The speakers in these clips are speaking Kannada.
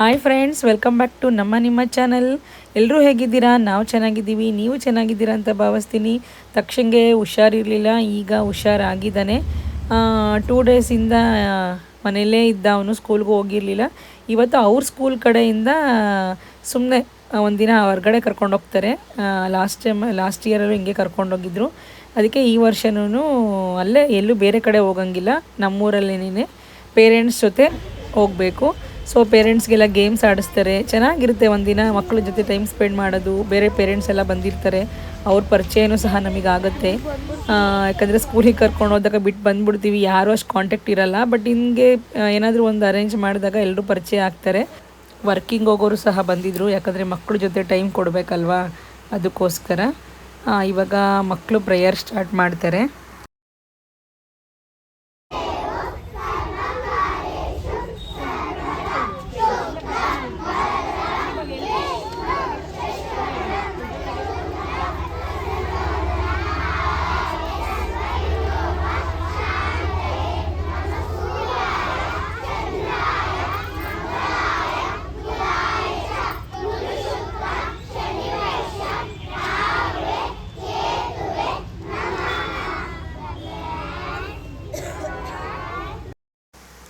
Hi friends welcome back to ನಮ್ಮ ನಿಮ್ಮ ಚಾನಲ್ ಎಲ್ಲರೂ ಹೇಗಿದ್ದೀರಾ? ನಾವು ಚೆನ್ನಾಗಿದ್ದೀವಿ. ನೀವು ಚೆನ್ನಾಗಿದ್ದೀರಾ ಅಂತ ಭಾವಿಸ್ತೀನಿ. ತಕ್ಷಣಗೆ ಹುಷಾರಿರಲಿಲ್ಲ. ಈಗ ಹುಷಾರಾಗಿದ್ದಾನೆ. ಟೂ ಡೇಸಿಂದ ಮನೆಯಲ್ಲೇ ಇದ್ದ ಅವನು ಸ್ಕೂಲ್ಗೂ ಹೋಗಿರಲಿಲ್ಲ. ಇವತ್ತು ಅವ್ರ ಸ್ಕೂಲ್ ಕಡೆಯಿಂದ ಸುಮ್ಮನೆ ಒಂದಿನ ಹೊರಗಡೆ ಕರ್ಕೊಂಡು ಹೋಗ್ತಾರೆ. ಲಾಸ್ಟ್ ಟೈಮ್ ಲಾಸ್ಟ್ ಇಯರಲ್ಲೂ ಹಿಂಗೆ ಕರ್ಕೊಂಡೋಗಿದ್ರು ಅದಕ್ಕೆ ಈ ವರ್ಷನೂ ಅಲ್ಲೇ ಎಲ್ಲೂ ಬೇರೆ ಕಡೆ ಹೋಗಂಗಿಲ್ಲ. ನಮ್ಮೂರಲ್ಲೇನೇ. ಪೇರೆಂಟ್ಸ್ ಜೊತೆ ಹೋಗಬೇಕು. ಸೊ ಪೇರೆಂಟ್ಸ್ಗೆಲ್ಲ ಗೇಮ್ಸ್ ಆಡಿಸ್ತಾರೆ. ಚೆನ್ನಾಗಿರುತ್ತೆ ಒಂದಿನ ಮಕ್ಕಳ ಜೊತೆ ಟೈಮ್ ಸ್ಪೆಂಡ್ ಮಾಡೋದು. ಬೇರೆ ಪೇರೆಂಟ್ಸ್ ಎಲ್ಲ ಬಂದಿರ್ತಾರೆ. ಅವ್ರ ಪರಿಚಯನೂ ಸಹ ನಮಗಾಗುತ್ತೆ. ಯಾಕಂದರೆ ಸ್ಕೂಲಿಗೆ ಕರ್ಕೊಂಡು ಹೋದಾಗ ಬಿಟ್ಟು ಬಂದ್ಬಿಡ್ತೀವಿ. ಯಾರೂ ಅಷ್ಟು ಕಾಂಟ್ಯಾಕ್ಟ್ ಇರಲ್ಲ. ಬಟ್ ಹಿಂಗೆ ಏನಾದರೂ ಒಂದು ಅರೇಂಜ್ ಮಾಡಿದಾಗ ಎಲ್ಲರೂ ಪರಿಚಯ ಆಗ್ತಾರೆ. ವರ್ಕಿಂಗ್ ಹೋಗೋರು ಸಹ ಬಂದಿದ್ದರು ಯಾಕಂದರೆ ಮಕ್ಕಳ ಜೊತೆ ಟೈಮ್ ಕೊಡಬೇಕಲ್ವಾ? ಅದಕ್ಕೋಸ್ಕರ. ಇವಾಗ ಮಕ್ಕಳು ಪ್ರೇಯರ್ ಸ್ಟಾರ್ಟ್ ಮಾಡ್ತಾರೆ.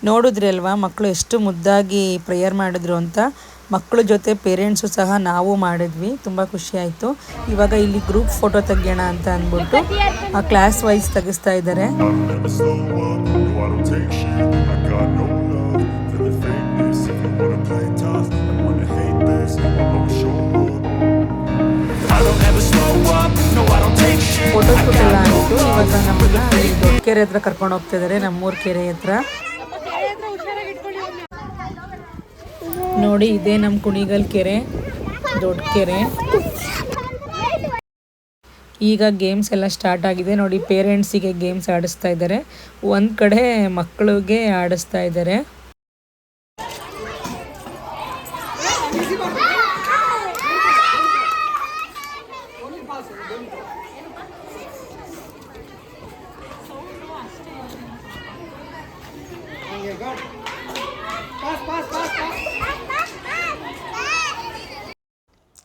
ನೋಡಿದ್ರಿ ಅಲ್ವಾ ಮಕ್ಕಳು ಎಷ್ಟು ಮುದ್ದಾಗಿ ಪ್ರೇಯರ್ ಮಾಡಿದ್ರು ಅಂತ. ಮಕ್ಕಳ ಜೊತೆ ಪೇರೆಂಟ್ಸ್ ಸಹ ನಾವು ಮಾಡಿದ್ವಿ. ತುಂಬಾ ಖುಷಿ ಆಯ್ತು. ಇವಾಗ ಇಲ್ಲಿ ಗ್ರೂಪ್ ಫೋಟೋ ತೆಗಿಯೋಣ ಅಂತ ಅಂದ್ಬಿಟ್ಟು ಆ ಕ್ಲಾಸ್ ವೈಸ್ ತೆಗೆಸ್ತಾ ಇದ್ದಾರೆ. ಫೋಟೋ ಶೂಟ್ ಎಲ್ಲ ನಮ್ಮ ದೊಡ್ಡ ಕೆರೆ ಹತ್ರ ಕರ್ಕೊಂಡು ಹೋಗ್ತಿದ್ದಾರೆ ಇದ್ದಾರೆ. ಕೆರೆ ಹತ್ರ. ನೋಡಿ, ಇದೆ ನಮ್ಮ ಕುಣಿಗಲ್ ಕೆರೆ, ದೊಡ್ಡ ಕೆರೆ. ಈಗ ಗೇಮ್ಸ್ ಎಲ್ಲ ಸ್ಟಾರ್ಟ್ ಆಗಿದೆ. ನೋಡಿ ಪೇರೆಂಟ್ಸಿಗೆ ಗೇಮ್ಸ್ ಆಡಿಸ್ತಾ ಇದ್ದಾರೆ. ಒಂದು ಕಡೆ ಮಕ್ಕಳಿಗೆ ಆಡಿಸ್ತಾ ಇದ್ದಾರೆ.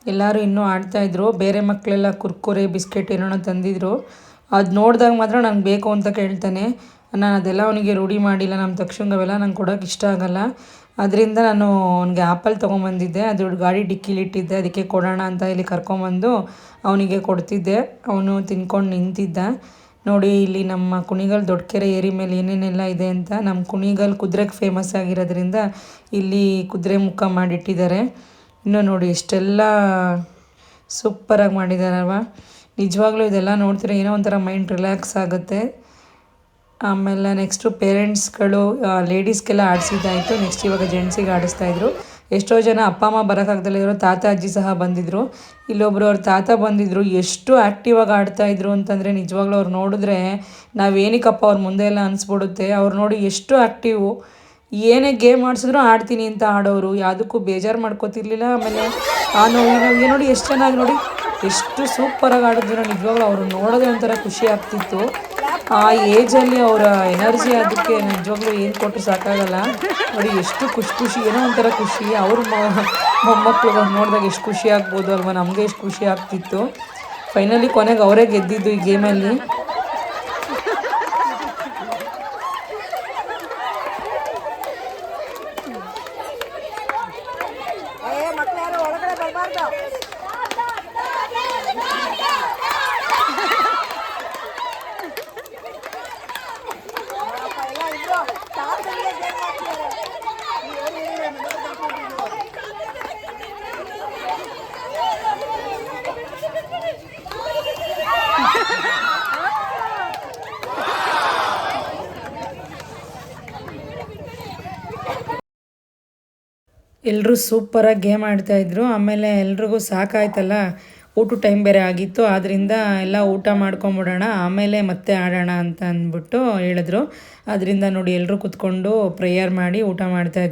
ಎಲ್ಲರೂ ಇನ್ನೂ ಆಡ್ತಾ ಇದ್ರು. ಬೇರೆ ಮಕ್ಕಳೆಲ್ಲ ಕುರ್ಕುರೆ, ಬಿಸ್ಕೆಟ್ ಏನೋ ತಂದಿದ್ರು. ಅದು ನೋಡಿದಾಗ ಮಾತ್ರ ನಂಗೆ ಬೇಕು ಅಂತ ಕೇಳ್ತಾನೆ. ನಾನು ಅದೆಲ್ಲ ಅವನಿಗೆ ರೂಢಿ ಮಾಡಿಲ್ಲ ನಮ್ಮ ತಕ್ಷಣ ಅವೆಲ್ಲ ನಂಗೆ ಕೊಡೋಕೆ ಇಷ್ಟ ಆಗಲ್ಲ. ಅದರಿಂದ ನಾನು ಅವನಿಗೆ ಆ್ಯಪಲ್ ತೊಗೊಂಬಂದಿದ್ದೆ. ಅದು ಗಾಡಿ ಡಿಕ್ಕಿಲಿಟ್ಟಿದ್ದೆ ಅದಕ್ಕೆ ಕೊಡೋಣ ಅಂತ ಇಲ್ಲಿ ಕರ್ಕೊಂಬಂದು ಅವನಿಗೆ ಕೊಡ್ತಿದ್ದೆ. ಅವನು ತಿನ್ಕೊಂಡು ನಿಂತಿದ್ದ. ನೋಡಿ, ಇಲ್ಲಿ ನಮ್ಮ ಕುಣಿಗಲ್ ದೊಡ್ಡಕೆರೆ ಏರಿ ಮೇಲೆ ಏನೇನೆಲ್ಲ ಇದೆ ಅಂತ ನಮ್ಮ ಕುಣಿಗಲ್ ಕುದುರೆಗೆ ಫೇಮಸ್ ಆಗಿರೋದ್ರಿಂದ ಇಲ್ಲಿ ಕುದುರೆ ಮುಖ ಮಾಡಿಟ್ಟಿದ್ದಾರೆ. ಇನ್ನು ನೋಡಿ ಎಷ್ಟೆಲ್ಲ ಸೂಪರಾಗಿ ಮಾಡಿದಾರಲ್ವ? ನಿಜವಾಗ್ಲೂ ಇದೆಲ್ಲ ನೋಡ್ತೀರಾ ಏನೋ ಒಂಥರ ಮೈಂಡ್ ರಿಲ್ಯಾಕ್ಸ್ ಆಗುತ್ತೆ. ಆಮೇಲೆ ನೆಕ್ಸ್ಟು ಪೇರೆಂಟ್ಸ್ಗಳು ಲೇಡೀಸ್ಗೆಲ್ಲ ಆಡಿಸಿದ್ದಾಯಿತು. ನೆಕ್ಸ್ಟ್ ಇವಾಗ ಜೆಂಟ್ಸಿಗೆ ಆಡಿಸ್ತಾ ಇದ್ರು. ಎಷ್ಟೋ ಜನ ಅಪ್ಪ, ಅಮ್ಮ ಬರೋಕ್ಕಾಗ್ದಲ್ಲ ಇರೋ ತಾತ, ಅಜ್ಜಿ ಸಹ ಬಂದಿದ್ದರು ಇಲ್ಲೊಬ್ರು ಅವ್ರ ತಾತ ಬಂದಿದ್ರು, ಎಷ್ಟು ಆ್ಯಕ್ಟಿವ್ ಆಗಿ ಆಡ್ತಾ ಇದ್ರು ಅಂತಂದರೆ ನಿಜವಾಗ್ಲೂ ಅವ್ರು ನೋಡಿದ್ರೆ ನಾವೇನಕ್ಕಪ್ಪ ಅವ್ರ ಮುಂದೆ ಎಲ್ಲ ಅನಿಸ್ಬಿಡುತ್ತೆ. ಅವ್ರು ನೋಡಿ ಎಷ್ಟು ಆ್ಯಕ್ಟಿವು ಏನೇ ಗೇಮ್ ಆಡಿಸಿದ್ರು ಆಡ್ತೀನಿ ಅಂತ ಆಡೋರು, ಯಾವುದಕ್ಕೂ ಬೇಜಾರು ಮಾಡ್ಕೋತಿರ್ಲಿಲ್ಲ. ಆಮೇಲೆ ಆ ನೋವು ನೋಡಿ ಎಷ್ಟು ಚೆನ್ನಾಗಿ ನೋಡಿ, ಎಷ್ಟು ಸೂಪರಾಗಿ ಆಡಿದ್ರು ನಿಜವಾಗ್ಲೂ ಅವರು ನೋಡೋದೇ ಒಂಥರ ಖುಷಿ ಆಗ್ತಿತ್ತು. ಆ ಏಜಲ್ಲಿ ಅವರ ಎನರ್ಜಿ ಅದಕ್ಕೆ ನಿಜವಾಗ್ಲೂ ಏನು ಕೊಟ್ಟರು ಸಾಕಾಗಲ್ಲ. ನೋಡಿ ಎಷ್ಟು ಖುಷಿ ಖುಷಿ, ಏನೋ ಒಂಥರ ಖುಷಿ. ಅವ್ರ ಮೊಮ್ಮಕ್ಕಳು ನೋಡಿದಾಗ ಎಷ್ಟು ಖುಷಿ ಆಗ್ಬೋದು ಅಲ್ವಾ? ನಮಗೆ ಎಷ್ಟು ಖುಷಿ ಆಗ್ತಿತ್ತು. ಫೈನಲಿ ಕೊನೆಗೆ ಅವರೇ ಗೆದ್ದಿದ್ದು ಈ ಗೇಮಲ್ಲಿ ಎಲ್ಲರೂ ಸೂಪರಾಗಿ ಗೇಮ್ ಆಡ್ತಾಯಿದ್ರು ಆಮೇಲೆ ಎಲ್ರಿಗೂ ಸಾಕಾಯ್ತಲ್ಲ. ಊಟ ಟೈಮ್ ಬೇರೆ ಆಗಿತ್ತು. ಆದ್ದರಿಂದ ಎಲ್ಲ ಊಟ ಮಾಡ್ಕೊಂಬಿಡೋಣ, ಆಮೇಲೆ ಮತ್ತೆ ಆಡೋಣ ಅಂತ ಅಂದ್ಬಿಟ್ಟು ಹೇಳಿದ್ರು. ಅದರಿಂದ ನೋಡಿ ಎಲ್ಲರೂ ಕುತ್ಕೊಂಡು ಪ್ರೇಯರ್ ಮಾಡಿ ಊಟ ಮಾಡ್ತಾ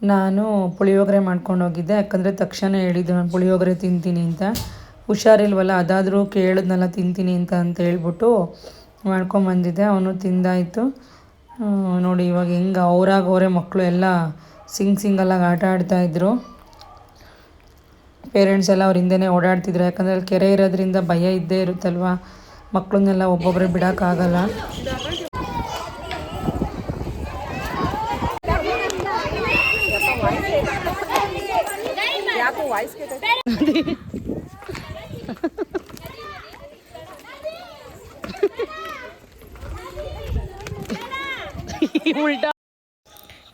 ನಾನು ಪುಳಿಯೋಗರೆ ಮಾಡ್ಕೊಂಡು ಹೋಗಿದ್ದೆ, ಯಾಕಂದರೆ ತಕ್ಷಣ ಹೇಳಿದ್ದು ನಾನು ಪುಳಿಯೋಗರೆ ತಿಂತೀನಿ ಅಂತ. ಹುಷಾರಿಲ್ವಲ್ಲ, ಅದಾದರೂ ಕೇಳಿದ್ನಲ್ಲ ತಿಂತೀನಿ ಅಂತ ಅಂತ ಹೇಳ್ಬಿಟ್ಟು ಮಾಡ್ಕೊಂಬಂದಿದ್ದೆ ಅವನು ತಿಂದಾಯಿತು. ನೋಡಿ ಇವಾಗ ಹೆಂಗೆ ಅವ್ರಾಗ ಅವರೇ ಮಕ್ಕಳು ಎಲ್ಲ ಸಿಂಗ್ ಸಿಂಗಲ್ಲಾಗಿ ಆಟ ಆಡ್ತಾಯಿದ್ರು ಪೇರೆಂಟ್ಸ್ ಎಲ್ಲ ಅವ್ರ ಹಿಂದೆನೇ ಓಡಾಡ್ತಿದ್ರು. ಯಾಕಂದರೆ ಅಲ್ಲಿ ಕೆರೆ ಇರೋದ್ರಿಂದ ಭಯ ಇದ್ದೇ ಇರುತ್ತಲ್ವ? ಮಕ್ಕಳನ್ನೆಲ್ಲ ಒಬ್ಬೊಬ್ಬರೇ ಬಿಡೋಕ್ಕಾಗಲ್ಲ.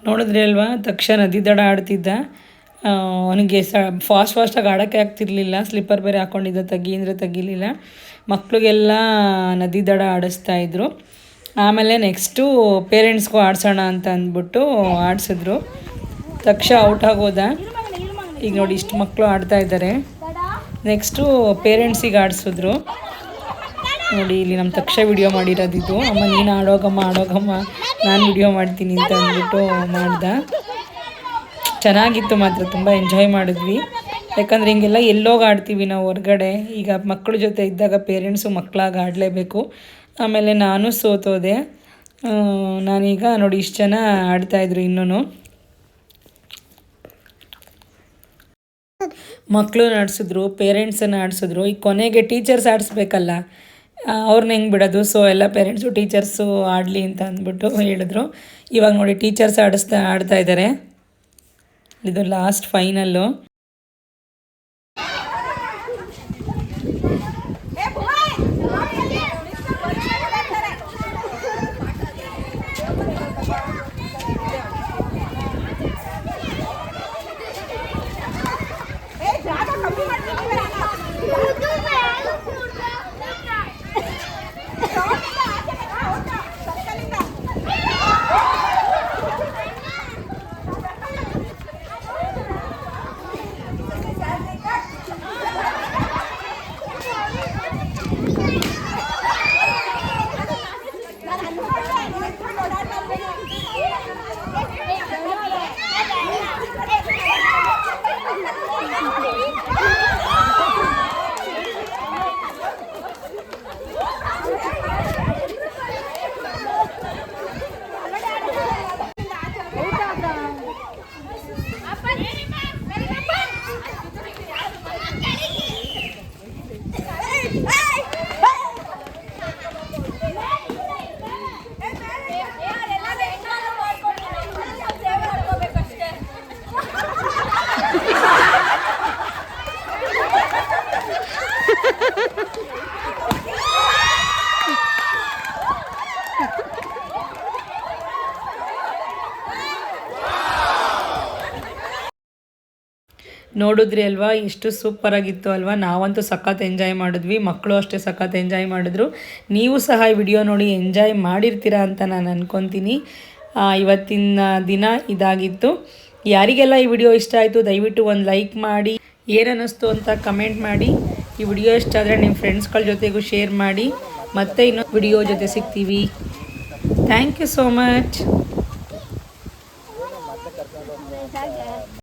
ನೋಡಿದ್ರಿ ಅಲ್ವಾ? ತಕ್ಷಣ ನದಿ ದಡ ಆಡ್ತಿದ್ದ ಅವನಿಗೆ ಸ ಫಾಸ್ಟ್ ಫಾಸ್ಟಾಗಿ ಆಡೋಕ್ಕೆ ಆಗ್ತಿರ್ಲಿಲ್ಲ. ಸ್ಲಿಪ್ಪರ್ ಬೇರೆ ಹಾಕ್ಕೊಂಡಿದ್ದ ತೆಗಿ ಅಂದರೆ ತೆಗಿಲಿಲ್ಲ. ಮಕ್ಕಳಿಗೆಲ್ಲ ನದಿ ದಡ ಆಡಿಸ್ತಾ ಇದ್ರು. ಆಮೇಲೆ ನೆಕ್ಸ್ಟು ಪೇರೆಂಟ್ಸ್ಗೂ ಆಡಿಸೋಣ ಅಂತ ಅಂದ್ಬಿಟ್ಟು ಆಡಿಸಿದ್ರು. ತಕ್ಷ ಔಟ್ ಆಗೋದ. ಈಗ ನೋಡಿ ಇಷ್ಟು ಮಕ್ಕಳು ಆಡ್ತಾ ಇದ್ದಾರೆ. ನೆಕ್ಸ್ಟು ಪೇರೆಂಟ್ಸಿಗೆ ಆಡಿಸಿದ್ರು. ನೋಡಿ ಇಲ್ಲಿ ನಮ್ಮ ತಕ್ಷ ವಿಡಿಯೋ ಮಾಡಿರೋದಿದ್ದು ಅಮ್ಮ, ನೀನು ಆಡೋಗಮ್ಮ ಆಡೋಗಮ್ಮ, ನಾನು ವಿಡಿಯೋ ಮಾಡ್ತೀನಿ ಅಂತ ಅಂದ್ಬಿಟ್ಟು ಮಾಡ್ದೆ. ಚೆನ್ನಾಗಿತ್ತು ಮಾತ್ರ, ತುಂಬ ಎಂಜಾಯ್ ಮಾಡಿದ್ವಿ. ಯಾಕಂದರೆ ಹಿಂಗೆಲ್ಲ ಎಲ್ಲೋಗಿ ಆಡ್ತೀವಿ ನಾವು ಹೊರಗಡೆ. ಈಗ ಮಕ್ಕಳ ಜೊತೆ ಇದ್ದಾಗ ಪೇರೆಂಟ್ಸು ಮಕ್ಕಳಾಗ ಆಡಲೇಬೇಕು. ಆಮೇಲೆ ನಾನು ಸೋತೋದೆ. ನಾನೀಗ ನೋಡಿ ಇಷ್ಟು ಜನ ಆಡ್ತಾಯಿದ್ರು ಇನ್ನೂ ಮಕ್ಕಳು ಆಡಿಸಿದ್ರು ಪೇರೆಂಟ್ಸನ್ನು ಆಡಿಸಿದ್ರು ಈಗ ಕೊನೆಗೆ ಟೀಚರ್ಸ್ ಆಡಿಸ್ಬೇಕಲ್ಲ ಅವ್ರನ್ನ ಹೆಂಗೆ ಬಿಡೋದು? ಸೊ ಎಲ್ಲ ಪೇರೆಂಟ್ಸು ಟೀಚರ್ಸು ಆಡಲಿ ಅಂತ ಅಂದ್ಬಿಟ್ಟು ಹೇಳಿದ್ರು. ಇವಾಗ ನೋಡಿ ಟೀಚರ್ಸ್ ಆಡಿಸ್ತಾ, ಆಡ್ತಾ ಇದ್ದಾರೆ ಇದು ಲಾಸ್ಟ್ ಫೈನಲ್ಲು ನೋಡಿದ್ರಿ ಅಲ್ವಾ? ಎಷ್ಟು ಸೂಪರಾಗಿತ್ತು ಅಲ್ವಾ? ನಾವಂತೂ ಸಖತ್ ಎಂಜಾಯ್ ಮಾಡಿದ್ವಿ. ಮಕ್ಕಳು ಅಷ್ಟೇ ಸಖತ್ ಎಂಜಾಯ್ ಮಾಡಿದ್ರು. ನೀವು ಸಹ ಈ ವಿಡಿಯೋ ನೋಡಿ ಎಂಜಾಯ್ ಮಾಡಿರ್ತೀರಾ ಅಂತ ನಾನು ಅನ್ಕೊತೀನಿ. ಆ, ಇವತ್ತಿನ ದಿನ ಇದಾಗಿತ್ತು. ಯಾರಿಗೆಲ್ಲ ಈ ವಿಡಿಯೋ ಇಷ್ಟ ಆಯಿತು ದಯವಿಟ್ಟು ಒಂದು ಲೈಕ್ ಮಾಡಿ. ಏನನ್ನಿಸ್ತು ಅಂತ ಕಮೆಂಟ್ ಮಾಡಿ. ಈ ವಿಡಿಯೋ ಇಷ್ಟ ಆದರೆ ನಿಮ್ಮ ಫ್ರೆಂಡ್ಸ್ಗಳ ಜೊತೆಗೂ ಶೇರ್ ಮಾಡಿ. ಮತ್ತೆ ಇನ್ನೊಂದು ವಿಡಿಯೋ ಜೊತೆ ಸಿಗ್ತೀವಿ. Thank you so much